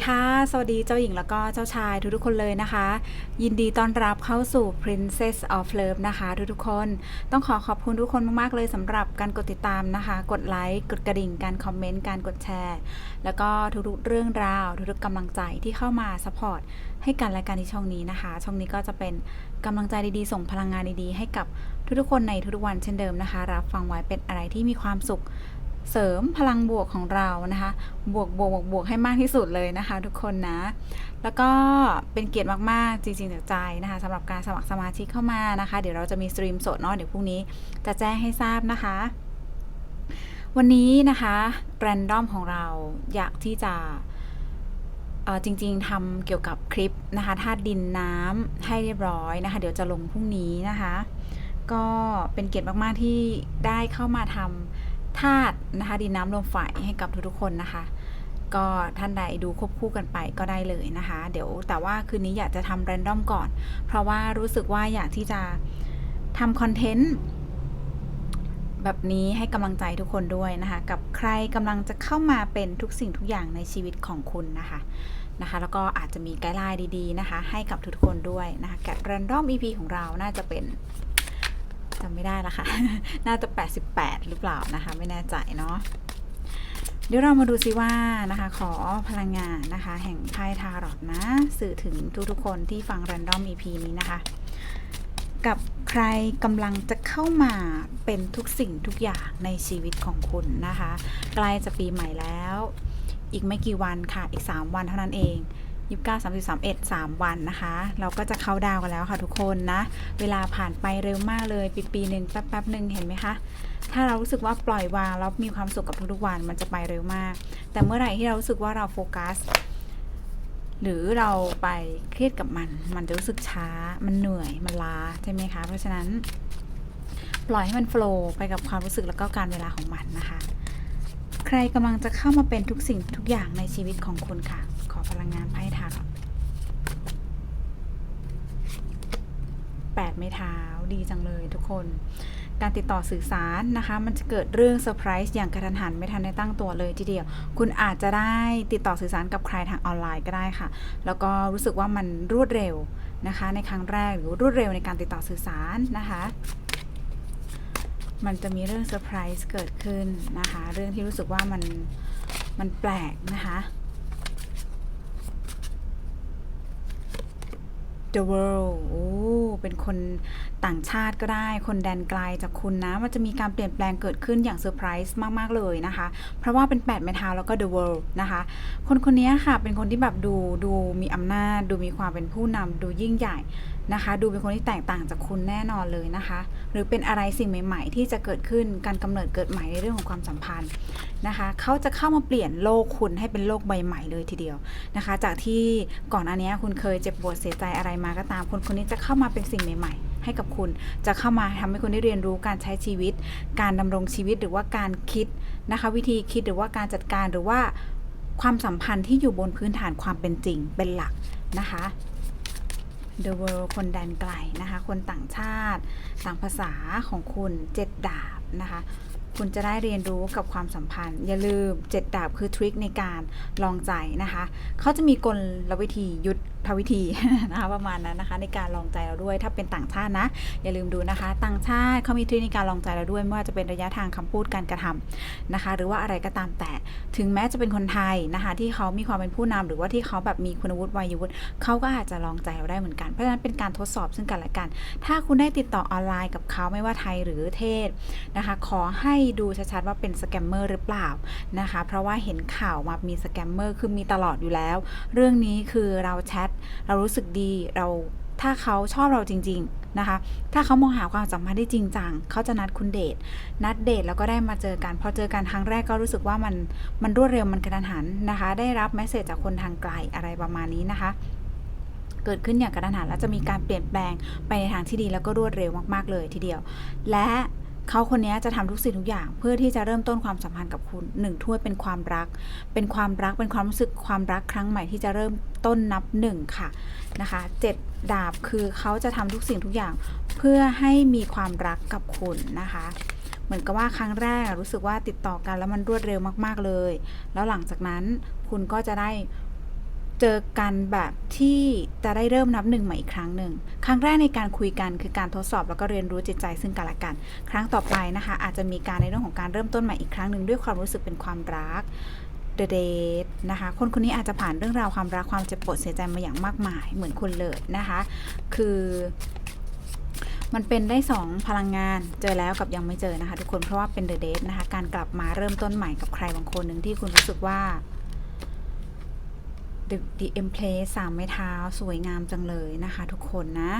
สดีค่ะ สวัสดีเจ้าหญิงแล้วก็เจ้าชายทุกๆคนเลยนะคะ ยินดีต้อนรับเข้าสู่ Princess of Love นะคะ ทุกๆคน ต้องขอขอบคุณทุกคนมากๆเลยสำหรับการกดติดตามนะคะ กดไลค์กดกระดิ่งการคอมเมนต์การกดแชร์ แล้วก็ทุกๆเรื่องราวทุกๆกำลังใจที่เข้ามาสปอร์ตให้กันและกันที่ช่องนี้นะคะ ช่องนี้ก็จะเป็นกำลังใจดีๆ ส่งพลังงานดีๆ ให้กับทุกๆคนในทุกๆวันเช่นเดิมนะคะ รับฟังไว้เป็นอะไรที่มีความสุข เสริมพลังบวกของเรานะคะ บวกบวกบวกบวกให้มากที่สุดเลยนะคะ ทุกคนนะ แล้วก็เป็นเกียรติมากๆจริงๆจากใจนะคะสำหรับการสมัครสมาชิกเข้ามานะคะ เดี๋ยวเราจะมีสตรีมสดเนาะเดี๋ยวพรุ่งนี้จะแจ้งให้ทราบนะคะ วันนี้นะคะแรนดอมของเราอยากที่จะจริงๆทำเกี่ยวกับคลิปนะคะธาตุดินน้ำให้เรียบร้อยนะคะ เดี๋ยวจะลงพรุ่งนี้นะคะ ก็เป็นเกียรติมากๆที่ได้เข้ามาทำ ธาตุนะคะดินน้ำลมไฟให้กับทุกๆคนนะคะ ก็ท่านใดดูควบคู่กันไปก็ได้เลยนะคะ เดี๋ยวแต่ว่าคืนนี้อยากจะทำแรนดอมก่อน เพราะว่ารู้สึกว่าอยากที่จะทำคอนเทนต์แบบนี้ให้กำลังใจทุกคนด้วยนะคะ กับใครกำลังจะเข้ามาเป็นทุกสิ่งทุกอย่างในชีวิตของคุณนะคะนะคะ แล้วก็อาจจะมีไกด์ไลน์ดีๆนะคะ ให้กับทุกๆคนด้วยนะคะแกะแรนดอม EP ของเราน่าจะเป็น จำไม่ได้ละค่ะ น่าจะ 88 หรือเปล่านะคะ ไม่แน่ใจเนาะเดี๋ยวเรามาดูซิว่านะคะ ขอพลังงานนะคะ แห่งไพ่ทารอตนะ สื่อถึงทุกๆคนที่ฟัง Random EP นี้นะคะ กับใครกำลังจะเข้ามาเป็นทุกสิ่งทุกอย่างในชีวิตของคุณนะคะ ใกล้จะปีใหม่แล้ว อีกไม่กี่วันค่ะ อีก 3 วันเท่านั้นเอง 29 30 31 3วันนะคะ เราก็จะเข้าดาวกันแล้วค่ะทุกคนนะ เวลาผ่านไปเร็วมากเลย ปีปีหนึ่งแป๊บแป๊บหนึ่งเห็นไหมคะ ถ้าเรารู้สึกว่าปล่อยวางแล้วมีความสุขกับทุกๆวันมันจะไปเร็วมาก แต่เมื่อไหร่ที่เรารู้สึกว่าเราโฟกัสหรือเราไปเครียดกับมัน มันจะรู้สึกช้า มันเหนื่อย มันล้าใช่ไหมคะ เพราะฉะนั้น ปล่อยให้มันโฟลว์ไปกับความรู้สึกแล้วก็การเวลาของมันนะคะ ใครกำลังจะเข้ามาเป็นทุกสิ่งทุกอย่างในชีวิตของคุณค่ะ ขอพลังงานไพ่ทาร์แปดไม้เท้าดีจังเลยทุกคน การติดต่อสื่อสารนะคะ มันจะเกิดเรื่องเซอร์ไพรส์อย่างกระทันหันไม่ทันได้ตั้งตัวเลยทีเดียว คุณอาจจะได้ติดต่อสื่อสารกับใครทางออนไลน์ก็ได้ค่ะ แล้วก็รู้สึกว่ามันรวดเร็วนะคะ ในครั้งแรกหรือรวดเร็วในการติดต่อสื่อสารนะคะมันจะมีเรื่องเซอร์ไพรส์เกิดขึ้นนะคะ เรื่องที่รู้สึกว่ามันมันแปลกนะคะ The world โอ้ เป็นคนต่างชาติก็ได้ คนแดนไกลจากคุณนะ มันจะมีการเปลี่ยนแปลงเกิดขึ้นอย่างเซอร์ไพรส์มาก ๆ เลยนะคะ เพราะว่าเป็น 8 ไม้เท้าแล้วก็ The world นะคะ คนคนนี้ค่ะ เป็นคนที่แบบดู ดูมีอำนาจ ดูมีความเป็นผู้นำ ดูยิ่งใหญ่นะคะ ดูเป็นคนที่แตกต่างจากคุณแน่นอนเลยนะคะ หรือเป็นอะไรสิ่งใหม่ ๆ ที่จะเกิดขึ้น การกำเนิดเกิดใหม่ในเรื่องของความสัมพันธ์นะคะ เขาจะเข้ามาเปลี่ยนโลกคุณให้เป็นโลกใบใหม่เลยทีเดียวนะคะ จากที่ก่อนอันนี้คุณเคยเจ็บปวดเสียใจอะไรมาก็ตาม คนคนนี้จะเข้ามาเป็นสิ่งใหม่ ๆ ให้กับคุณ จะเข้ามาทำให้คุณได้เรียนรู้การใช้ชีวิต การดำรงชีวิตหรือว่าการคิดนะคะ วิธีคิดหรือว่าการจัดการหรือว่าความสัมพันธ์ที่อยู่บนพื้นฐานความเป็นจริงเป็นหลักนะคะ The World คนแดนไกลนะคะ คนต่างชาติ ต่างภาษาของคุณเจ็ดดาบนะคะคุณจะได้เรียนรู้กับความสัมพันธ์ อย่าลืมเจ็ดดาบคือทริคในการลองใจนะคะ เขาจะมีกลวิธียุทวิธีนะคะประมาณนั้นนะคะ ในการลองใจเราด้วยถ้าเป็นต่างชาตินะ อย่าลืมดูนะคะ ต่างชาติเขามีทริคในการลองใจเราด้วยไม่ว่าจะเป็นระยะทางคำพูดการกระทำนะคะ หรือว่าอะไรก็ตามแต่ถึงแม้จะเป็นคนไทยนะคะ ที่เขามีความเป็นผู้นำหรือว่าที่เขาแบบมีคุณวุฒิวัยวุฒิเขาก็อาจจะลองใจเราได้เหมือนกันเพราะฉะนั้นเป็นการทดสอบซึ่งกันและกัน ถ้าคุณได้ติดต่อออนไลน์กับเขาไม่ว่าไทยหรือเทศนะคะ ขอให้ดูชัดๆว่าเป็นสแกมเมอร์หรือเปล่านะคะ เพราะว่าเห็นข่าวมามีสแกมเมอร์คือมีตลอดอยู่แล้ว เรื่องนี้คือเราแชทเรารู้สึกดีเราถ้าเขาชอบเราจริง ๆ นะคะ ถ้าเขามองหาความสัมพันธ์ได้จริงจังเขาจะนัดคุณเดท นัดเดทแล้วก็ได้มาเจอกัน พอเจอกันครั้งแรกก็รู้สึกว่ามัน มันรวดเร็ว มันกระทันหันนะคะ ได้รับแมสเซจจากคนทางไกลอะไรประมาณนี้นะคะ เกิดขึ้นอย่างกระทันหันแล้วจะมีการเปลี่ยนแปลงไปในทางที่ดีแล้วก็รวดเร็วมากๆเลยทีเดียว และ เขาคนนี้จะทำทุกสิ่งทุกอย่าง เพื่อที่จะเริ่มต้นความสัมพันธ์กับคุณหนึ่งถ้วยเป็นความรัก เป็นความรักเป็นความรู้สึกความรักครั้งใหม่ที่จะเริ่มต้นนับหนึ่งค่ะนะคะเจ็ดดาบคือเขาจะทำทุกสิ่งทุกอย่าง เพื่อให้มีความรักกับคุณนะคะเหมือนกับว่าครั้งแรกรู้สึกว่าติดต่อกันแล้วมันรวดเร็วมาก ๆเลย แล้วหลังจากนั้นคุณก็จะได้ เจอกันแบบที่จะได้เริ่มนับหนึ่งใหม่อีกครั้งหนึ่ง ครั้งแรกในการคุยกันคือการทดสอบแล้วก็เรียนรู้จิตใจซึ่งกันและกัน ครั้งต่อไปนะคะ อาจจะมีการในเรื่องของการเริ่มต้นใหม่อีกครั้งหนึ่งด้วยความรู้สึกเป็นความรัก The Date นะคะ คนคนนี้อาจจะผ่านเรื่องราวความรักความเจ็บปวดเสียใจมาอย่างมากมายเหมือนคุณเลยนะคะ คือมันเป็นได้ 2 พลังงานเจอแล้วกับยังไม่เจอนะคะ ทุกคนเพราะว่าเป็น The Date นะคะ การกลับมาเริ่มต้นใหม่กับใครบางคนหนึ่งที่คุณรู้สึกว่า The The Empress สามไม้เท้าสวยงามจังเลยนะคะทุกคนนะ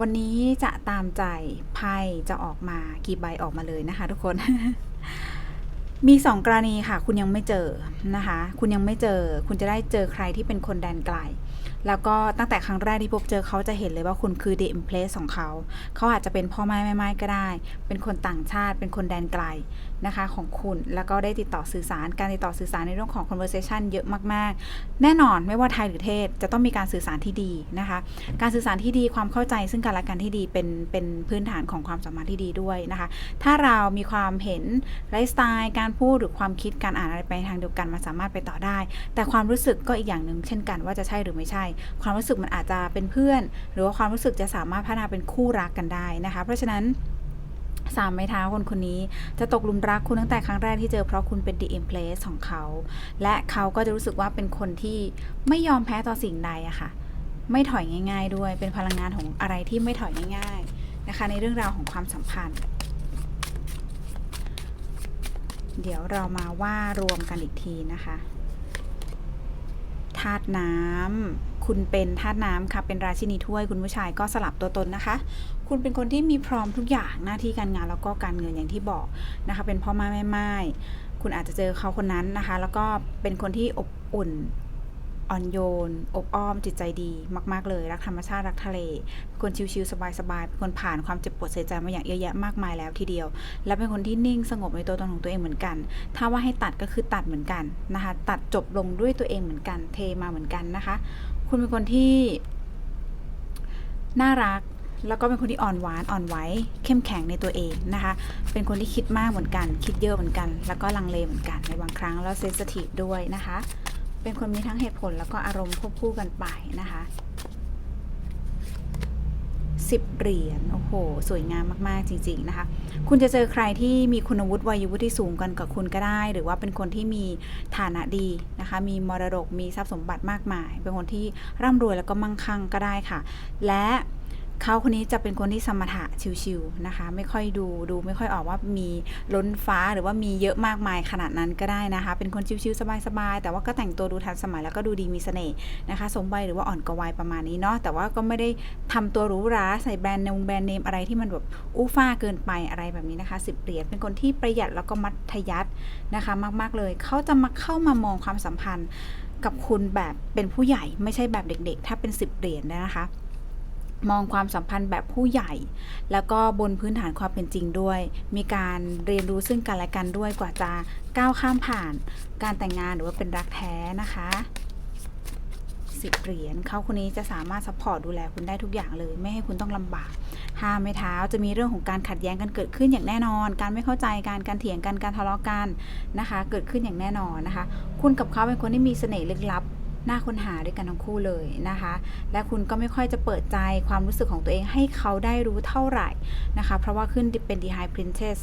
วันนี้จะตามใจไพ่จะออกมากี่ใบออกมาเลยนะคะทุกคนมีสองกรณีค่ะ คุณยังไม่เจอนะคะ คุณยังไม่เจอ คุณจะได้เจอใครที่เป็นคนแดนไกล แล้วก็ตั้งแต่ครั้งแรกที่พบเจอเขาจะเห็นเลยว่าคุณคือ the empress ของเขา เขาอาจจะเป็นพ่อแม่แม่ไม้ก็ได้ เป็นคนต่างชาติ เป็นคนแดนไกลนะคะของคุณ แล้วก็ได้ติดต่อสื่อสาร การติดต่อสื่อสารในเรื่องของ conversation เยอะมากๆ แน่นอนไม่ว่าไทยหรือเทศจะต้องมีการสื่อสารที่ดีนะคะ การสื่อสารที่ดีความเข้าใจซึ่งกันและกันที่ดีเป็นเป็นพื้นฐานของความสัมพันธ์ที่ดีด้วยนะคะ ถ้าเรามีความเห็นไลฟ์สไตล์ การพูดหรือความคิดการอ่านอะไรไปทางเดียวกันมันสามารถไปต่อได้ แต่ความรู้สึกก็อีกอย่างหนึ่งเช่นกันว่าจะใช่หรือไม่ใช่ความรู้สึกมันอาจจะเป็นเพื่อน หรือว่าความรู้สึกจะสามารถพัฒนาเป็นคู่รักกันได้นะคะ เพราะฉะนั้นสามไม้เท้าคนคนนี้จะตกหลุมรักคุณตั้งแต่ครั้งแรกที่เจอเพราะคุณเป็น the empress ของเขา และเขาก็จะรู้สึกว่าเป็นคนที่ไม่ยอมแพ้ต่อสิ่งใดอะค่ะ ไม่ถอยง่าย ๆ ด้วยเป็นพลังงานของอะไรที่ไม่ถอยง่าย ๆนะคะ ในเรื่องราวของความสัมพันธ์ เดี๋ยวเรามาว่ารวมกันอีกทีนะคะธาตุน้ำ คุณเป็นธาตุน้ำค่ะ เป็นราชินีถ้วย คุณผู้ชายก็สลับตัวตนนะคะ คุณเป็นคนที่มีพร้อมทุกอย่างหน้าที่การงานแล้วก็การเงินอย่างที่บอกนะคะ เป็นพ่อไม้แม่ไม้คุณอาจจะเจอเขาคนนั้นนะคะ แล้วก็เป็นคนที่อบอุ่นอ่อนโยน อบอ้อมจิตใจดีมาก ๆ เลย รักธรรมชาติ รักทะเลเป็นคนชิลๆสบาย ๆ เป็นคนผ่านความเจ็บปวดเสียใจมาอย่างเยอะแยะมากมายแล้วทีเดียว และเป็นคนที่นิ่งสงบในตัวตนของตัวเองเหมือนกัน ถ้าว่าให้ตัดก็คือตัดเหมือนกันนะคะ ตัดจบลงด้วยตัวเองเหมือนกัน เทมาเหมือนกันนะคะ คุณเป็นคนที่ น่ารัก แล้วก็เป็นคนที่อ่อนหวานอ่อนไหวเข้มแข็งในตัวเองนะคะ เป็นคนที่คิดมากเหมือนกัน คิดเยอะเหมือนกัน แล้วก็ลังเลเหมือนกันในบางครั้งแล้วเซนสทีฟด้วยนะคะ เป็นคนมีทั้งเหตุผลแล้วก็อารมณ์ควบคู่กันไปนะคะ สิบเหรียญโอ้โห สวยงามมากๆจริง ๆ นะคะ คุณจะเจอใครที่มีคุณวุฒิวัยวุฒิสูงกันกับคุณก็ได้ หรือว่าเป็นคนที่มีฐานะดีนะคะ มีมรดกมีทรัพย์สมบัติมากมาย เป็นคนที่ร่ำรวยแล้วก็มั่งคั่งก็ได้ค่ะ และ เขาคนนี้จะเป็นคนที่สมถะชิวๆนะคะ ไม่ค่อยดูดูไม่ค่อยออกว่ามีล้นฟ้าหรือว่ามีเยอะมากมายขนาดนั้นก็ได้นะคะ เป็นคนชิวๆสบายๆแต่ว่าก็แต่งตัวดูทันสมัยแล้วก็ดูดีมีเสน่ห์นะคะสมวัยหรือว่าอ่อนกวัยประมาณนี้เนาะแต่ว่าก็ไม่ได้ทำตัวหรูหราใส่แบรนด์นงแบรนด์เนมอะไรที่มันแบบอู้ฟ้าเกินไปอะไรแบบนี้นะคะสิบเหรียญเป็นคนที่ประหยัดแล้วก็มัธยัตินะคะมากๆเลยเขาจะมาเข้ามามองความสัมพันธ์กับคุณแบบเป็นผู้ใหญ่ไม่ใช่แบบเด็กๆ ถ้าเป็นสิบเหรียญนะคะ มองความสัมพันธ์แบบผู้ใหญ่ แล้วก็บนพื้นฐานความเป็นจริงด้วย มีการเรียนรู้ซึ่งกันและกันด้วยกว่าจะก้าวข้ามผ่าน การแต่งงานหรือว่าเป็นรักแท้นะคะสิบเหรียญเขาคนนี้จะสามารถซัพพอร์ตดูแลคุณได้ทุกอย่างเลย ไม่ให้คุณต้องลำบากห้ามไม่เท้าจะมีเรื่องของการขัดแย้งกันเกิดขึ้นอย่างแน่นอน การไม่เข้าใจการการเถียงกันการทะเลาะกันนะคะ เกิดขึ้นอย่างแน่นอนนะคะ คุณกับเขาเป็นคนที่มีเสน่ห์ลึกลับ น่าค้นหาด้วยกันทั้งคู่เลยนะคะ และคุณก็ไม่ค่อยจะเปิดใจความรู้สึกของตัวเองให้เขาได้รู้เท่าไหร่นะคะ เพราะว่าขึ้นเป็น The High Princess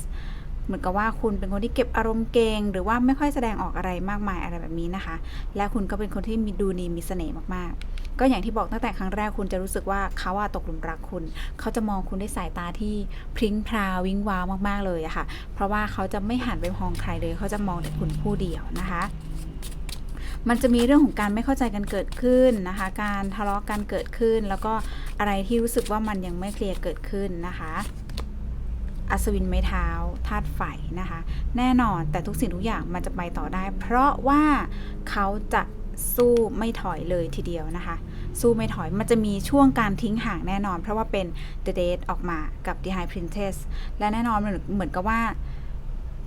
เหมือนกับว่าคุณเป็นคนที่เก็บอารมณ์เก่งหรือว่าไม่ค่อยแสดงออกอะไรมากมายอะไรแบบนี้นะคะ และคุณก็เป็นคนที่มีดูดีมีเสน่ห์มากๆ ก็อย่างที่บอกตั้งแต่ครั้งแรกคุณจะรู้สึกว่าเขาอะตกหลุมรักคุณ เขาจะมองคุณด้วยสายตาที่พริ้งพราววิ้งว้าวมากๆเลยอะค่ะ เพราะว่าเขาจะไม่หันไปมองใครเลย เขาจะมองแต่คุณผู้เดียวนะคะ มันจะมีเรื่องของการไม่เข้าใจกันเกิดขึ้นนะคะ การทะเลาะกันเกิดขึ้น แล้วก็อะไรที่รู้สึกว่ามันยังไม่เคลียร์เกิดขึ้นนะคะอัศวินไม้เท้าธาตุไฟนะคะ แน่นอนแต่ทุกสิ่งทุกอย่างมันจะไปต่อได้ เพราะว่าเขาจะสู้ไม่ถอยเลยทีเดียวนะคะ สู้ไม่ถอยมันจะมีช่วงการทิ้งห่างแน่นอน เพราะว่าเป็น The Date ออกมากับ The High Princess และแน่นอนเหมือนกับว่า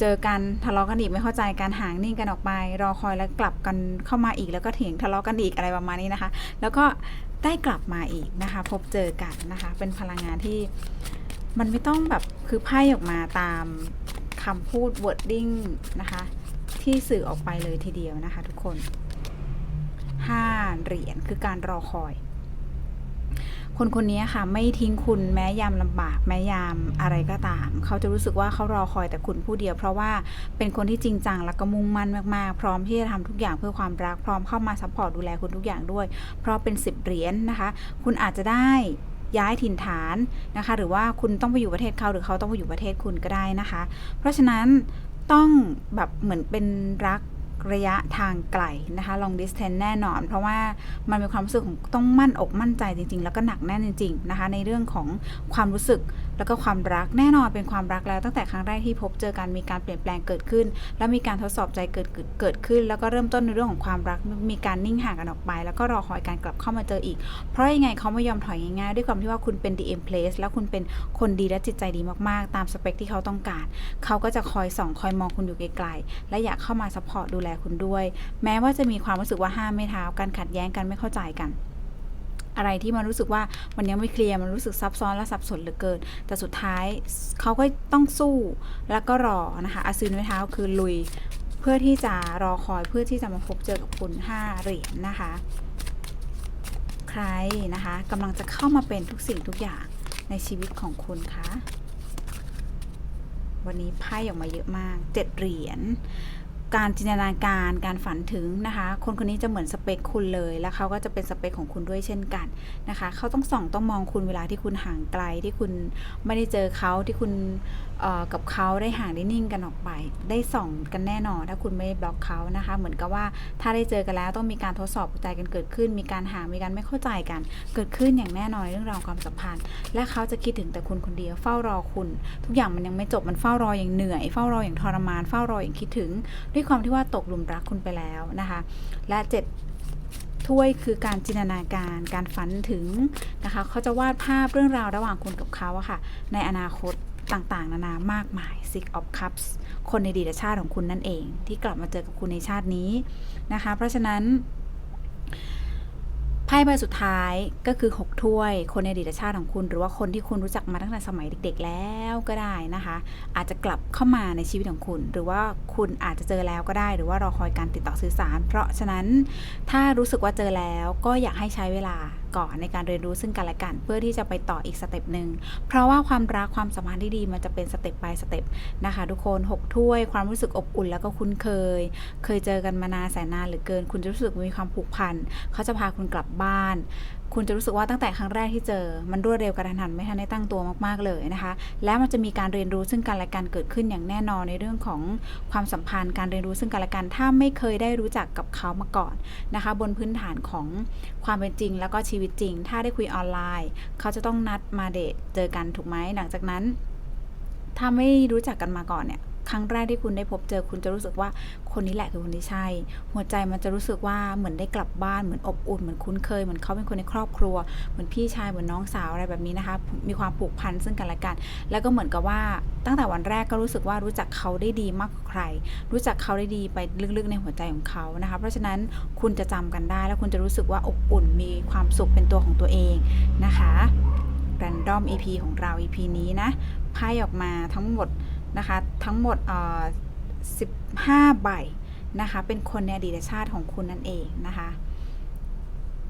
เจอกันทะเลาะกันอีกไม่เข้าใจการห่างนิ่งกันออกไป รอคอยแล้วกลับกันเข้ามาอีกแล้วก็เถียงทะเลาะกันอีกอะไรประมาณนี้นะคะ แล้วก็ได้กลับมาอีกนะคะ พบเจอกันนะคะ เป็นพลังงานที่มันไม่ต้องแบบคือไพ่ออกมาตามคำพูด wording นะคะ ที่สื่อออกไปเลยทีเดียวนะคะ ทุกคน5เหรียญคือการรอคอย คนคนนี้ค่ะไม่ทิ้งคุณแม้ยามลำบากแม้ยามอะไรก็ตาม เขาจะรู้สึกว่าเขารอคอยแต่คุณผู้เดียว เพราะว่าเป็นคนที่จริงจังและก็มุ่งมั่นมากๆ พร้อมที่จะทำทุกอย่างเพื่อความรักพร้อมเข้ามาซัพพอร์ตดูแลคุณทุกอย่างด้วย เพราะเป็น 10 เหรียญนะคะ คุณอาจจะได้ย้ายถิ่นฐานนะคะ หรือว่าคุณต้องไปอยู่ประเทศเขาหรือเขาต้องไปอยู่ประเทศคุณก็ได้นะคะ เพราะฉะนั้นต้องแบบเหมือนเป็นรัก ระยะทางไกลนะคะ long distance แน่นอน เพราะว่ามันมีความรู้สึกของต้องมั่นอกมั่นใจจริง ๆ แล้วก็หนักแน่นจริง ๆ นะคะ ในเรื่องของความรู้สึก แล้วก็ความรักแน่นอนเป็นความรักแล้วตั้งแต่ครั้งแรกที่พบเจอกันมีการเปลี่ยนแปลงเกิดขึ้น แล้วมีการทดสอบใจเกิดเกิดขึ้น แล้วก็เริ่มต้นในเรื่องของความรักมีการนิ่งห่างกันออกไป แล้วก็รอคอยการกลับเข้ามาเจออีก เพราะยังไงเขาไม่ยอมถอยง่ายๆด้วยความที่ว่าคุณเป็น DM place แล้วคุณเป็นคนดีและจิตใจดีมากๆ ตามสเปคที่เขาต้องการ เขาก็จะคอยส่องคอยมองคุณอยู่ไกลๆและอยากเข้ามาซัพพอร์ตดูแลคุณด้วย แม้ว่าจะมีความรู้สึกว่าห้ามไม่เท้าการขัดแย้งกันไม่เข้าใจกัน อะไรที่มันรู้สึกว่ามันยังไม่เคลียร์มันรู้สึกซับซ้อนและสับสนเหลือเกิน แต่สุดท้ายเขาก็ต้องสู้แล้วก็รอนะคะอาซืนไม้เท้าคือลุย เพื่อที่จะรอคอยเพื่อที่จะมาพบเจอกับคุณ5เหรียญนะคะ ใครนะคะกำลังจะเข้ามาเป็นทุกสิ่งทุกอย่างในชีวิตของคุณคะวันนี้ไพ่ออกมาเยอะมากเจ็ดเหรียญ การจินตนาการการฝันถึงนะคะ คนคนนี้จะเหมือนสเปคคุณเลย แล้วเขาก็จะเป็นสเปคของคุณด้วยเช่นกันนะคะ เขาต้องส่องต้องมองคุณเวลาที่คุณห่างไกลที่คุณไม่ได้เจอเขาที่คุณเอ่อกับเขาได้ห่างได้นิ่งกันออกไป ได้ส่องกันแน่นอนถ้าคุณไม่บล็อกเขานะคะ เหมือนกับว่าถ้าได้เจอกันแล้วต้องมีการทดสอบใจกันเกิดขึ้น มีการห่างมีการไม่เข้าใจกัน เกิดขึ้นอย่างแน่นอนเรื่องราวความสัมพันธ์ และเขาจะคิดถึงแต่คุณคนเดียวเฝ้ารอคุณ ทุกอย่างมันยังไม่จบมันเฝ้ารออย่างเหนื่อยเฝ้ารออย่างทรมานเฝ้ารออย่างคิดถึงดวยความที่ว่าตกหลุมรักคุณไปแล้วนะคะ และเจ็ดถ้วยคือการจินตนาการการฝันถึงนะคะเขาจะวาดภาพเรื่องราวระหว่างคุณกับเขาอะค่ะ ในอนาคตต่างๆ นานามากมาย Six of Cups คนในดีตชาติของคุณนั่นเอง ที่กลับมาเจอกับคุณในชาตินี้นะคะ เพราะฉะนั้น ไพ่ใบสุดท้ายก็คือ 6 ถ้วย คนในอดีตชาติของคุณ หรือว่าคนที่คุณรู้จักมาตั้งแต่สมัยเด็ก ๆ แล้วก็ได้นะคะ อาจจะกลับเข้ามาในชีวิตของคุณ หรือว่าคุณอาจจะเจอแล้วก็ได้ หรือว่ารอคอยการติดต่อสื่อสาร เพราะฉะนั้นถ้ารู้สึกว่าเจอแล้วก็อยากให้ใช้เวลาก่อนในการเรียนรู้ซึ่งกันและกัน เพื่อที่จะไปต่ออีกสเต็ปหนึ่งเพราะว่าความรักความสัมพันธ์ที่ดีมันจะเป็นสเต็ป by สเต็ปนะคะทุกคนหกถ้วยความรู้สึกอบอุ่นแล้วก็คุ้นเคย เคยเจอกันมานานแสนนานหลือเกิน คุณจะรู้สึกมีความผูกพันเขาจะพาคุณกลับบ้านคุณจะรู้สึกว่าตั้งแต่ครั้งแรกที่เจอ มันรวดเร็วกระทันหันไม่ทันได้ตั้งตัวมากๆเลยนะคะ และมันจะมีการเรียนรู้ซึ่งกันและกันเกิดขึ้นอย่างแน่นอนในเรื่องของความสัมพันธ์ การเรียนรู้ซึ่งกันและกัน ถ้าไม่เคยได้รู้จักกับเขามาก่อนนะคะ บนพื้นฐานของความเป็นจริงแล้วก็ชีวิตจริง ถ้าได้คุยออนไลน์ เขาจะต้องนัดมาเดทเจอกันถูกไหมหลังจากนั้น ถ้าไม่รู้จักกันมาก่อนเนี่ย ครั้งแรกที่คุณได้พบเจอคุณจะรู้สึกว่าคนนี้แหละคือคนที่ใช่ หัวใจมันจะรู้สึกว่าเหมือนได้กลับบ้านเหมือนอบอุ่นเหมือนคุ้นเคยเหมือนเขาเป็นคนในครอบครัว เหมือนพี่ชายเหมือนน้องสาวอะไรแบบนี้นะคะ มีความผูกพันซึ่งกันและกัน แล้วก็เหมือนกับว่าตั้งแต่วันแรกก็รู้สึกว่ารู้จักเขาได้ดีมากกว่าใคร รู้จักเขาได้ดีไปลึกๆในหัวใจของเขานะคะ เพราะฉะนั้นคุณจะจำกันได้แล้วคุณจะรู้สึกว่าอบอุ่นมีความสุขเป็นตัวของตัวเองนะคะแรนดอม EP ของเรา EP นี้นะไพ่ออกมาทั้งหมด นะคะทั้งหมด15 ใบนะคะเป็นคนในอดีตชาติของคุณนั่นเองนะคะ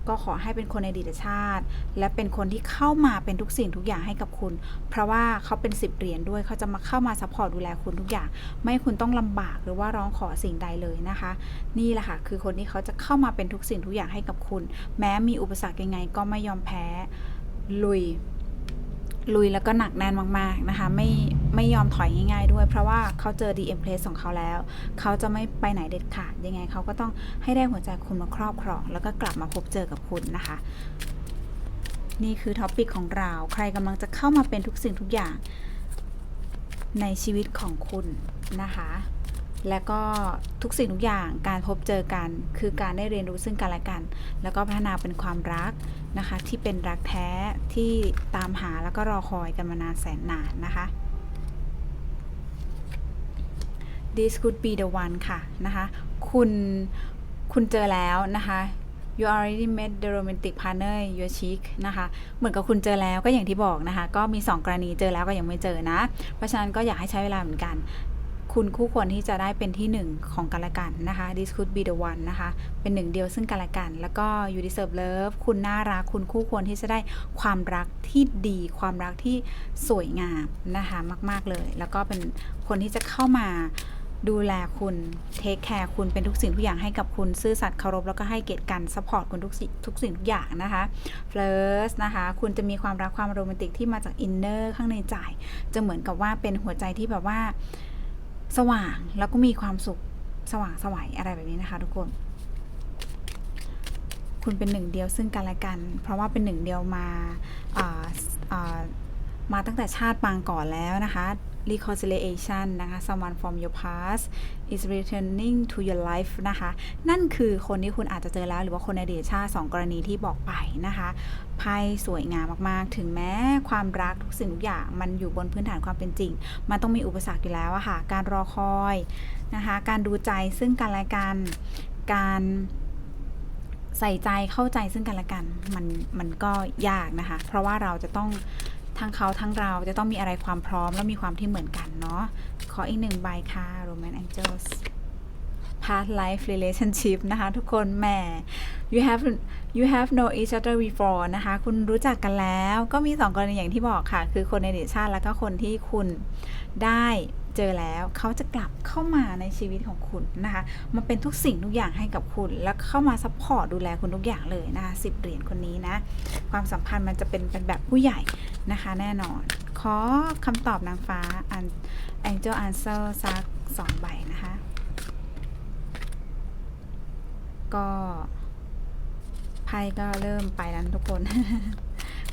ก็ขอให้เป็นคนในอดีตชาติ และเป็นคนที่เข้ามาเป็นทุกสิ่งทุกอย่างให้กับคุณ เพราะว่าเขาเป็นสิบเหรียญด้วยเขาจะมาเข้ามาซัพพอร์ตดูแลคุณทุกอย่าง ไม่คุณต้องลำบากหรือว่าร้องขอสิ่งใดเลยนะคะ นี่แหละค่ะคือคนที่เขาจะเข้ามาเป็นทุกสิ่งทุกอย่างให้กับคุณ แม้มีอุปสรรคยังไงก็ไม่ยอมแพ้ลุย ลุยแล้วก็หนักแน่นมากๆนะคะ ไม่ไม่ยอมถอยง่ายๆด้วย เพราะว่าเขาเจอ DM Place ของเขาแล้ว เขาจะไม่ไปไหนเด็ดขาดยังไงเขาก็ต้องให้ได้หัวใจคุณมาครอบครอง แล้วก็กลับมาพบเจอกับคุณนะคะ นี่คือท็อปิกของเรา ใครกำลังจะเข้ามาเป็นทุกสิ่งทุกอย่างในชีวิตของคุณนะคะ และก็ทุกสิ่งทุกอย่างการพบเจอกัน คือการได้เรียนรู้ซึ่งกันและกัน แล้วก็พัฒนาเป็นความรัก นะคะ ที่เป็นรักแท้ที่ตามหาแล้วก็รอคอยกันมานานแสนนานนะคะ this could be the one ค่ะนะคะ คุณคุณเจอแล้วนะคะ you already met the romantic partner your cheek นะคะ เหมือนกับคุณเจอแล้วก็อย่างที่บอกนะคะ ก็มี 2 กรณีเจอแล้วก็ยังไม่เจอนะ เพราะฉะนั้นก็อยากให้ใช้เวลาเหมือนกัน คุณคู่ควรที่จะได้เป็นที่หนึ่งของกันและกันนะคะ this could be the one นะคะ เป็นหนึ่งเดียวซึ่งกันและกัน แล้วก็ you deserve love คุณน่ารัก คุณคู่ควรที่จะได้ความรักที่ดี ความรักที่สวยงามนะคะมาก ๆเลย แล้วก็เป็นคนที่จะเข้ามาดูแลคุณ เทคแคร์คุณ เป็นทุกสิ่งทุกอย่างให้กับคุณ ซื่อสัตย์เคารพ แล้วก็ให้เกียรติกันซัพพอร์ตคุณทุกสิ่งทุกสิ่งทุกอย่างนะคะ first นะคะ คุณจะมีความรักความโรแมนติกที่มาจากอินเนอร์ข้างในใจ จะเหมือนกับว่าเป็นหัวใจที่แบบว่า สว่างแล้วก็มีความสุขสว่างสวัยอะไรแบบนี้นะคะ ทุกคน คุณเป็นหนึ่งเดียวซึ่งกันและกัน เพราะว่าเป็นหนึ่งเดียวมาาามาตั้งแต่ชาติปางก่อนแล้วนะคะ reconciliation นะคะ someone from your past is returning to your life นะคะ นั่นคือคนที่คุณอาจจะเจอแล้ว หรือว่าคนในอดีตชาสองกรณีที่บอกไปนะคะไพ่สวยงามมากๆ ถึงแม้ความรักทุกสิ่งทุกอย่างมันอยู่บนพื้นฐานความเป็นจริง มันต้องมีอุปสรรคอยู่แล้วอะค่ะ การรอคอยนะคะ การดูใจซึ่งกันและกัน การใส่ใจเข้าใจซึ่งกันและกัน มันมันก็ยากนะคะ เพราะว่าเราจะต้อง ทั้งเขาทั้งเราจะต้องมีอะไรความพร้อมและมีความที่เหมือนกันเนาะขออีกหนึ่งใบค่ะ Roman Angels past life relationship นะคะ ทุกคนแหม you have you have know each other before นะคะ คุณรู้จักกันแล้ว ก็มีสองกรณีอย่างที่บอกค่ะ คือคนในเดีตชาติแล้วก็คนที่คุณได้ เจอแล้ว เขาจะกลับเข้ามาในชีวิตของคุณนะคะมาเป็นทุกสิ่งทุกอย่างให้กับคุณ แล้วเข้ามาซัพพอร์ตดูแลคุณทุกอย่างเลยนะคะสิบเหรียญคนนี้นะ ความสัมพันธ์มันจะเป็นเป็นแบบผู้ใหญ่นะคะ แน่นอน ขอคำตอบนางฟ้าอัน Angel Answer สักสองใบนะคะ ก็ไพ่ก็เริ่มไปแล้วทุกคน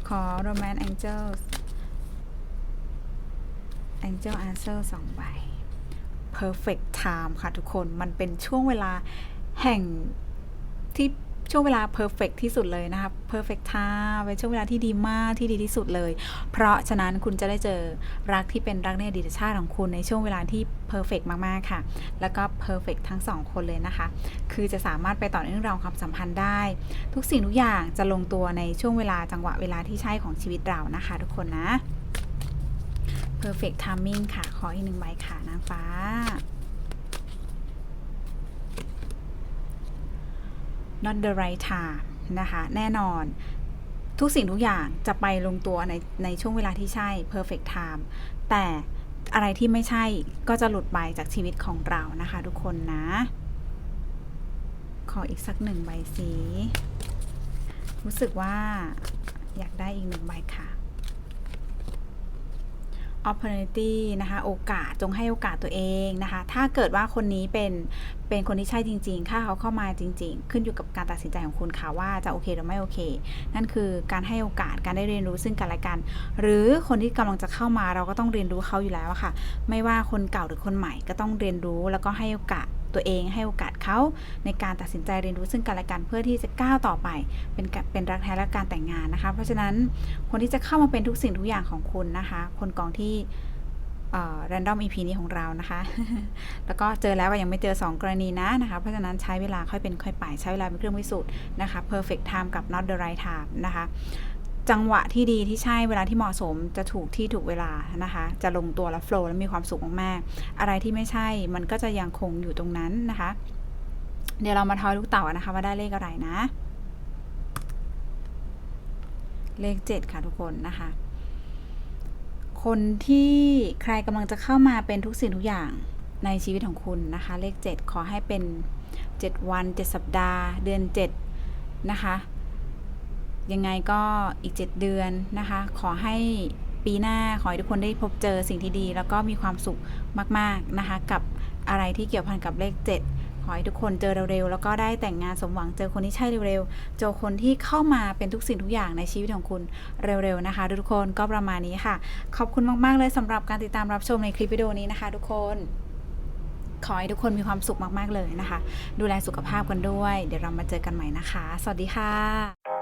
ขอ Romance Angels Angel Answer สอง ใบ Perfect Time ค่ะทุกคนมันเป็นช่วงเวลาแห่งที่ช่วงเวลา perfect ที่สุดเลยนะคะ perfect time เป็นช่วงเวลาที่ดีมากที่ดีที่สุดเลย เพราะฉะนั้นคุณจะได้เจอรักที่เป็นรักในอดีตชาติของคุณในช่วงเวลาที่ perfect มากๆค่ะ แล้วก็ perfect ทั้งสองคนเลยนะคะ คือจะสามารถไปต่อในเรื่องราวความสัมพันธ์ได้ ทุกสิ่งทุกอย่างจะลงตัวในช่วงเวลาจังหวะเวลาที่ใช่ของชีวิตเรานะคะ ทุกคนนะ perfect timing ค่ะ ขออีกหนึ่งใบค่ะนางฟ้า not the right time นะคะ แน่นอนทุกสิ่งทุกอย่างจะไปลงตัวในในช่วงเวลาที่ใช่ perfect time แต่อะไรที่ไม่ใช่ก็จะหลุดไปจากชีวิตของเรานะคะทุกคนนะ ขออีกสักหนึ่งใบสี รู้สึกว่าอยากได้อีกหนึ่งใบค่ะ opportunity นะคะโอกาสจงให้โอกาสตัวเองนะคะถ้าเกิดว่าคนนี้เป็นเป็นคนที่ใช่จริงๆ ค่าเขาเข้ามาจริง ๆ ขึ้นอยู่กับการตัดสินใจของคุณค่ะว่าจะโอเคหรือไม่โอเค นั่นคือการให้โอกาสการได้เรียนรู้ซึ่งกันและกัน หรือคนที่กำลังจะเข้ามาเราก็ต้องเรียนรู้เขาอยู่แล้วค่ะ ไม่ว่าคนเก่าหรือคนใหม่ก็ต้องเรียนรู้แล้วก็ให้โอกาส ตัวเองให้โอกาสเขาในการตัดสินใจเรียนรู้ซึ่งกันและกันเพื่อที่จะก้าวต่อไป เป็นเป็นรักแท้และการแต่งงานนะคะ เพราะฉะนั้นคนที่จะเข้ามาเป็นทุกสิ่งทุกอย่างของคุณนะคะ คนกองที่เอ่อ random EP นี้ของเรานะคะ แล้วก็เจอแล้วก็ยังไม่เจอ 2 กรณีนะนะคะ เพราะฉะนั้นใช้เวลาค่อยเป็นค่อยไป ใช้เวลาเป็นเครื่องพิสูจน์นะคะ perfect time กับ not the right time นะคะ จังหวะที่ดีที่ใช่เวลาที่เหมาะสมจะถูกที่ถูกเวลานะคะ จะลงตัวและโฟล์และมีความสุขมากๆ อะไรที่ไม่ใช่มันก็จะยังคงอยู่ตรงนั้นนะคะ เดี๋ยวเรามาทอยลูกเต่านนะคะว่าได้เลขอะไรนะ เลข 7 ค่ะทุกคนนะคะ คนที่ใครกำลังจะเข้ามาเป็นทุกสิ่งทุกอย่างในชีวิตของคุณนะคะ เลข 7 ขอให้เป็น 7 วัน 7 สัปดาห์ เดือน 7 นะคะ ยังไงก็อีก 7 เดือนนะคะ ขอให้ปีหน้าขอให้ทุกคนได้พบเจอสิ่งที่ดี แล้วก็มีความสุขมากๆนะคะ กับอะไรที่เกี่ยวพันกับเลข 7 ขอให้ทุกคนเจอเร็วๆแล้วก็ได้แต่งงานสมหวังเจอคนที่ใช่เร็วๆเจอคนที่เข้ามาเป็นทุกสิ่งทุกอย่างในชีวิตของคุณเร็วๆนะคะ ทุกคนก็ประมาณนี้ค่ะ ขอบคุณมากๆเลยสำหรับการติดตามรับชมในคลิปวิดีโอนี้นะคะ ทุกคนขอให้ทุกคนมีความสุขมาก ๆ เลยนะคะ ดูแลสุขภาพกันด้วย เดี๋ยวเรามาเจอกันใหม่นะคะ สวัสดีค่ะ